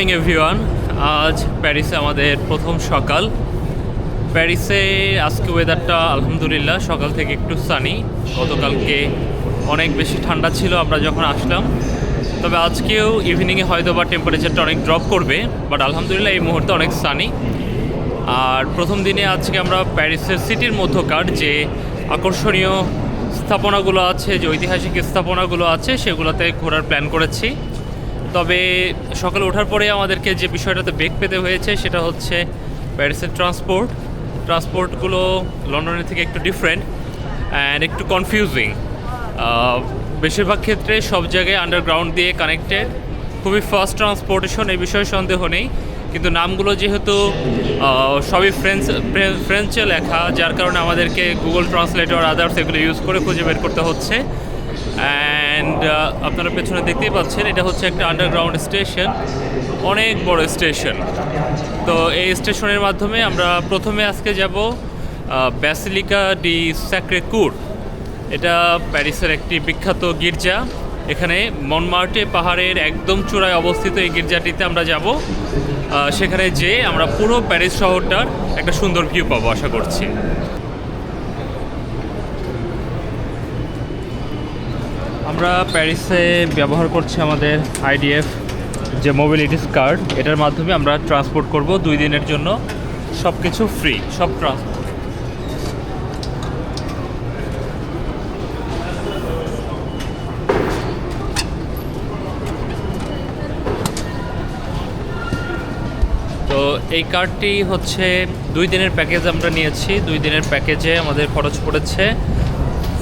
Morning everyone আজ প্যারিসে আমাদের প্রথম সকাল। প্যারিসে আজকে ওয়েদারটা আলহামদুলিল্লাহ সকাল থেকে একটু সানি গতকালকে অনেক বেশি ঠান্ডা ছিল, আমরা যখন আসলাম। তবে আজকেও ইভিনিংয়ে হয়তো বা টেম্পারেচারটা অনেক ড্রপ করবে বাট আলহামদুলিল্লাহ এই মুহূর্তে অনেক সানি আর প্রথম দিনে আজকে আমরা প্যারিসের সিটির মধ্যকার যে আকর্ষণীয় স্থাপনাগুলো আছে, যে ঐতিহাসিক স্থাপনাগুলো আছে, সেগুলোতে ঘোরার প্ল্যান করেছি। তবে সকালে ওঠার পরে আমাদেরকে যে বিষয়টাতে বেগ পেতে হয়েছে সেটা হচ্ছে প্যারিসের ট্রান্সপোর্ট। ট্রান্সপোর্টগুলো লন্ডনের থেকে একটু ডিফারেন্ট অ্যান্ড একটু কনফিউজিং বেশিরভাগ ক্ষেত্রে সব জায়গায় আন্ডারগ্রাউন্ড দিয়ে কানেক্টেড খুবই ফাস্ট ট্রান্সপোর্টেশন এই বিষয়ে সন্দেহ নেই। কিন্তু নামগুলো যেহেতু সবই ফ্রেঞ্চ ফ্রে- ফ্রেঞ্চে লেখা, যার কারণে আমাদেরকে গুগল ট্রান্সলেটর আদার্স এগুলো ইউজ করে খুঁজে বের করতে হচ্ছে। অ্যান্ড আপনারা পেছনে দেখতেই পাচ্ছেন, এটা হচ্ছে একটা আন্ডারগ্রাউন্ড স্টেশন অনেক বড় স্টেশন তো এই স্টেশনের মাধ্যমে আমরা প্রথমে আজকে যাব ব্যাসিলিকা ডি স্যাক্রে কুর এটা প্যারিসের একটি বিখ্যাত গির্জা। এখানে মনমার্টে পাহাড়ের একদম চূড়ায় অবস্থিত এই গির্জাটিতে আমরা যাব। সেখানে যেয়ে আমরা পুরো প্যারিস শহরটার একটা সুন্দর ভিউ পাবো, আশা করছি। আমরা প্যারিসে ব্যবহার করছি আমাদের আইডিএফ যে মোবিলিটিস কার্ড এটার মাধ্যমে আমরা ট্রান্সপোর্ট করব দুই দিনের জন্য। সব কিছু ফ্রি সব ট্রান্সপোর্ট তো এই কার্ডটি হচ্ছে দুই দিনের প্যাকেজ আমরা নিয়েছি। দুই দিনের প্যাকেজে আমাদের খরচ পড়েছে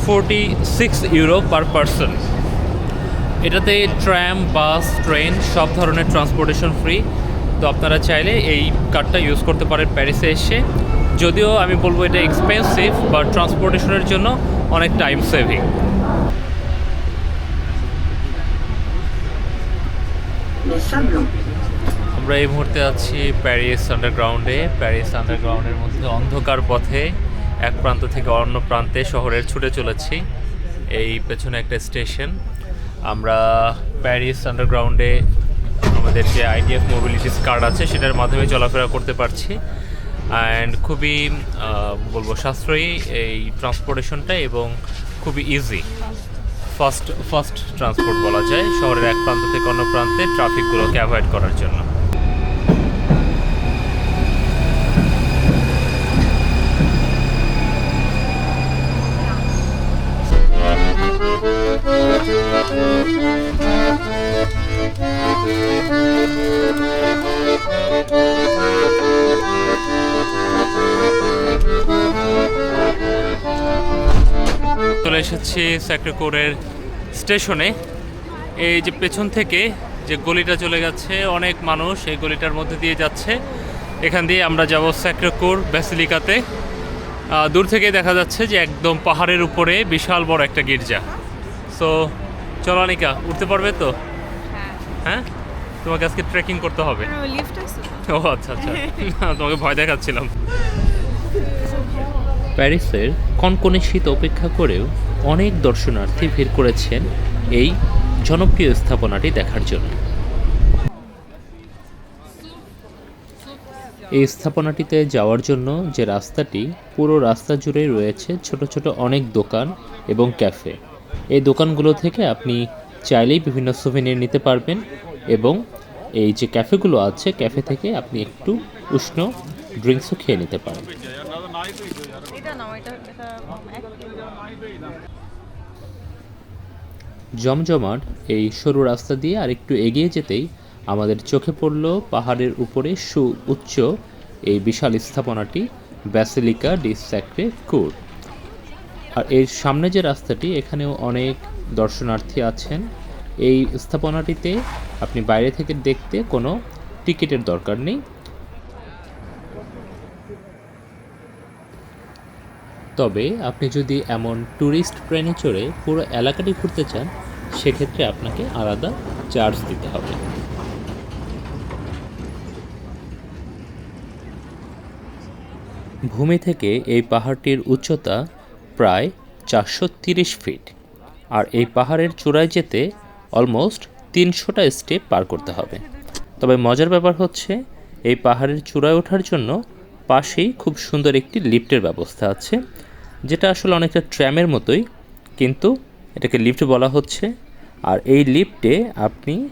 forty six euro per person এটাতে ট্র্যাম বাস ট্রেন সব ধরনের ট্রান্সপোর্টেশন ফ্রি তো আপনারা চাইলে এই কার্ডটা ইউজ করতে পারেন প্যারিসে এসে। যদিও আমি বলব এটা এক্সপেন্সিভ বা ট্রান্সপোর্টেশনের জন্য অনেক টাইম সেভিং আমরা এই মুহূর্তে আছি প্যারিস আন্ডারগ্রাউন্ডে প্যারিস আন্ডারগ্রাউন্ডের মধ্যে অন্ধকার পথে। এক প্রান্ত থেকে অন্য প্রান্তে শহরের ছুটে চলেছি। এই পেছনে একটা স্টেশন। আমরা প্যারিস আন্ডারগ্রাউন্ডে আমাদের যে আইডিএফ মোবিলিটিস কার্ড আছে, সেটার মাধ্যমে চলাফেরা করতে পারছি। অ্যান্ড খুবই বলব সাশ্রয়ী এই ট্রান্সপোর্টেশনটা এবং খুবই ইজি ফাস্ট ফাস্ট ট্রান্সপোর্ট বলা যায়, শহরের এক প্রান্ত থেকে অন্য প্রান্তে ট্রাফিকগুলোকে অ্যাভয়েড করার জন্য। চলে এসেছি স্যাক্রেকোরের স্টেশনে। এই যে পেছন থেকে যে গলিটা চলে গেছে অনেক মানুষ এই গলিটার মধ্যে দিয়ে যাচ্ছে। এখান দিয়ে আমরা যাব স্যাক্রেকোর ব্যাসিলিকাতে। দূর থেকে দেখা যাচ্ছে যে একদম পাহাড়ের উপরে বিশাল বড় একটা গির্জা। সো চলো অনিকা উঠতে পারবে তো? হ্যাঁ? হ্যাঁ তোমাকে আজকে ট্রেকিং করতে হবে। আছে ও আচ্ছা আচ্ছা। তোমাকে ভয় দেখাচ্ছিলাম। প্যারিসের কনকনে শীত অপেক্ষা করেও অনেক দর্শনার্থী ভিড় করেছেন এই জনপ্রিয় স্থাপনাটি দেখার জন্য। এই স্থাপনাটিতে যাওয়ার জন্য যে রাস্তাটি, পুরো রাস্তা জুড়ে রয়েছে ছোট ছোট অনেক দোকান এবং ক্যাফে। এই দোকানগুলো থেকে আপনি চাইলেই বিভিন্ন সুভিনির নিতে পারবেন এবং এই যে ক্যাফেগুলো আছে, ক্যাফে থেকে আপনি একটু উষ্ণ ড্রিঙ্কসও খেয়ে নিতে পারেন। জমজমাট এই সরু রাস্তা দিয়ে আর একটু এগিয়ে যেতেই আমাদের চোখে পড়ল পাহাড়ের উপরে সু উচ্চ এই বিশাল স্থাপনাটি ব্যাসিলিকা ডি স্যাক্রে কুর। আর এর সামনে যে রাস্তাটি, এখানেও অনেক দর্শনার্থী আছেন। এই স্থাপনাটিতে আপনি বাইরে থেকে দেখতে কোনো টিকিটের দরকার নেই। তবে আপনি যদি এমন ট্যুরিস্ট ট্রেনে চড়ে পুরো এলাকাটি ঘুরতে চান, সেক্ষেত্রে আপনাকে আলাদা চার্জ দিতে হবে। ভূমি থেকে এই পাহাড়টির উচ্চতা প্রায় চারশো তিরিশ ফিট আর এই পাহাড়ের চূড়ায় যেতে অলমোস্ট তিনশোটা স্টেপ পার করতে হবে। তবে মজার ব্যাপার হচ্ছে, এই পাহাড়ের চূড়ায় ওঠার জন্য পাশেই খুব সুন্দর একটি লিফটের ব্যবস্থা আছে। যেটা আসলে অনেকটা ট্র্যামের মতোই কিন্তু এটাকে লিফট বলা হচ্ছে। আর এই লিফটে আপনি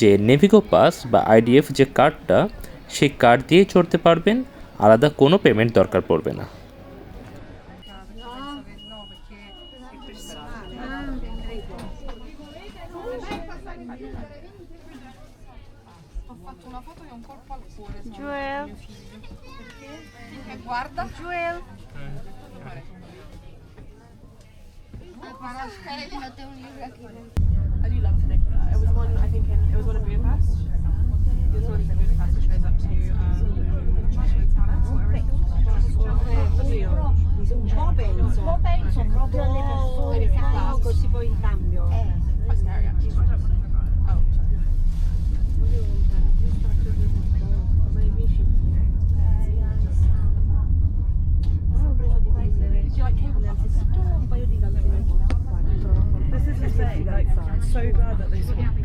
যে নেভিগো পাস বা আইডিএফ যে কার্ডটা সেই কার্ড দিয়ে চড়তে পারবেন আলাদা কোনো পেমেন্ট দরকার পড়বে না। Joel. Para, para, espérate, no tengo un libro aquí.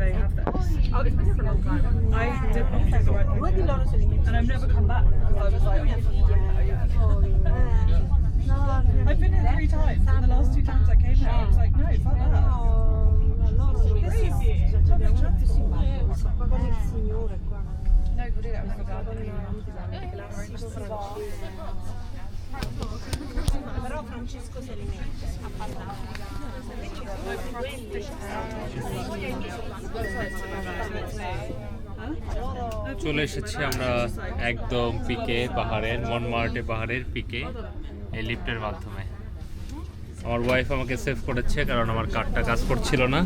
they have. Oh, it's been here for a long time. I did not take the right thing, and I've never come back because I was like, oh, yeah. Oh, I've been here three times, and the last two times I came here, I was like, no, fuck that. Però Francesco si alimenta, ha parlato. চলে এসেছি আমরা একদম পিকে পাহাড়ের মনমার্টে পাহাড়ের পিকে, এই লিফটের মাধ্যমে। আমার ওয়াইফ আমাকে সেভ করেছে, কারণ আমার কার্ডটা কাজ করছিল না।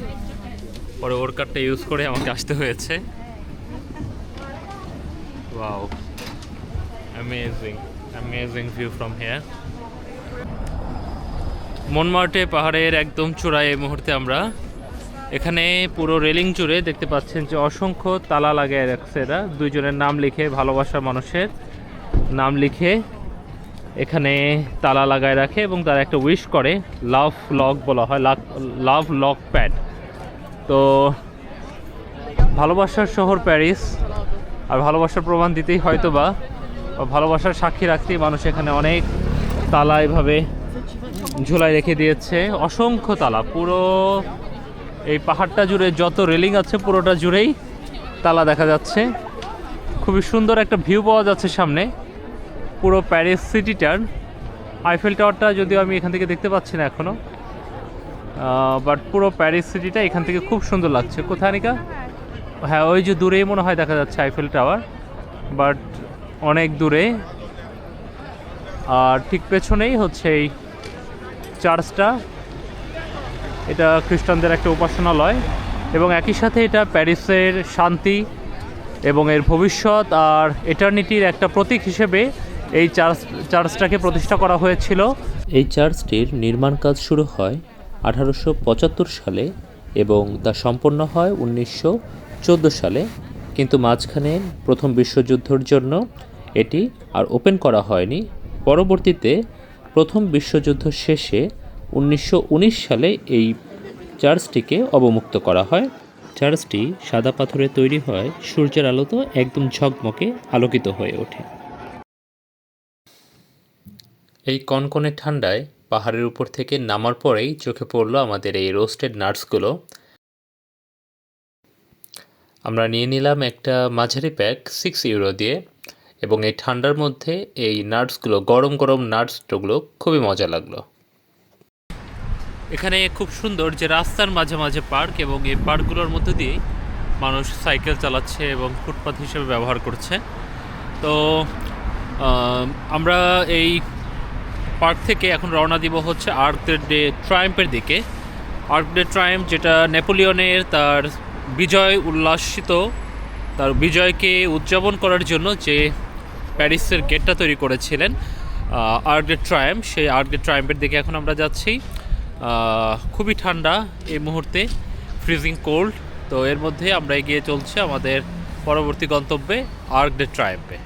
পরে ওর কার্ডটা ইউজ করে আমাকে আসতে হয়েছে। Wow amazing amazing view from here মনমার্টে পাহাড়ের একদম চূড়ায় এই মুহূর্তে আমরা। এখানে পুরো রেলিং জুড়ে দেখতে পাচ্ছেন যে অসংখ্য তালা লাগিয়ে রাখছে এরা। দুইজনের নাম লিখে, ভালোবাসা মানুষের নাম লিখে এখানে তালা লাগায় রাখে এবং তারা একটা উইশ করে লাভ লক বলা হয় লাভ লক প্যাড তো ভালোবাসার শহর প্যারিস, আর ভালোবাসার প্রমাণ দিতেই হয়তো বা ভালোবাসার সাক্ষী রাখতেই মানুষ এখানে অনেক তালা এভাবে ঝোলায় রেখে দিয়েছে। অসংখ্য তালা, পুরো এই পাহাড়টা জুড়ে যত রেলিং আছে পুরোটা জুড়েই তালা দেখা যাচ্ছে। খুবই সুন্দর একটা ভিউ পাওয়া যাচ্ছে সামনে। পুরো প্যারিস সিটিটার আইফেল টাওয়ারটা যদিও আমি এখান থেকে দেখতে পাচ্ছি না এখনও বাট পুরো প্যারিস সিটিটা এখান থেকে খুব সুন্দর লাগছে। কোথায় নিকা? হ্যাঁ ওই যে দূরেই মনে হয় দেখা যাচ্ছে আইফেল টাওয়ার। বাট অনেক দূরে। আর ঠিক পেছনেই হচ্ছে এই চার্চটা। এটা খ্রিস্টানদের একটা উপাসনালয় এবং একই সাথে এটা প্যারিসের শান্তি এবং এর ভবিষ্যৎ আর এটার্নিটির একটা প্রতীক হিসেবে এই চার্চ, চার্চটাকে প্রতিষ্ঠা করা হয়েছিল। এই চার্চটির নির্মাণ কাজ শুরু হয় আঠারোশো পঁচাত্তর সালে এবং তা সম্পন্ন হয় উনিশশো চোদ্দ সালে। কিন্তু মাঝখানে প্রথম বিশ্বযুদ্ধের জন্য এটি আর ওপেন করা হয়নি। পরবর্তীতে প্রথম বিশ্বযুদ্ধ শেষে উনিশশো উনিশ সালে এই চার্চটিকে অবমুক্ত করা হয়। চার্চটি সাদা পাথরে তৈরি হয়, সূর্যের আলোতে একদম ঝকমকে আলোকিত হয়ে ওঠে। এই কনকনে ঠান্ডায় পাহাড়ের উপর থেকে নামার পরেই চোখে পড়ল আমাদের এই রোস্টেড নাটসগুলো আমরা নিয়ে নিলাম একটা মাঝারি প্যাক সিক্স ইউরো দিয়ে। এবং এই ঠান্ডার মধ্যে এই নাটসগুলো, গরম গরম নাটসগুলো খুবই মজা লাগল। এখানে খুব সুন্দর যে রাস্তার মাঝে মাঝে পার্ক এবং এই পার্কগুলোর মধ্যে দিয়ে মানুষ সাইকেল চালাচ্ছে এবং ফুটপাথ হিসেবে ব্যবহার করছে। তো আমরা এই পার্ক থেকে এখন রওনা দিব হচ্ছে আর্ক ডে ট্রায়াম্পের দিকে। আর্ক ডে ট্রায়াম্প যেটা নেপোলিয়নের তার বিজয় উল্লাসিত, তার বিজয়কে উদযাপন করার জন্য যে প্যারিসের গেটটা তৈরি করেছিলেন আর্গেট ট্রায়াম সেই আর্গেট ট্রায়াম্পের দিকে এখন আমরা যাচ্ছি। খুবই ঠান্ডা এই মুহূর্তে, ফ্রিজিং কোল্ড। তো এর মধ্যে আমরা এগিয়ে চলছে আমাদের পরবর্তী গন্তব্যে আর্ক ডে ট্রায়াম্পে।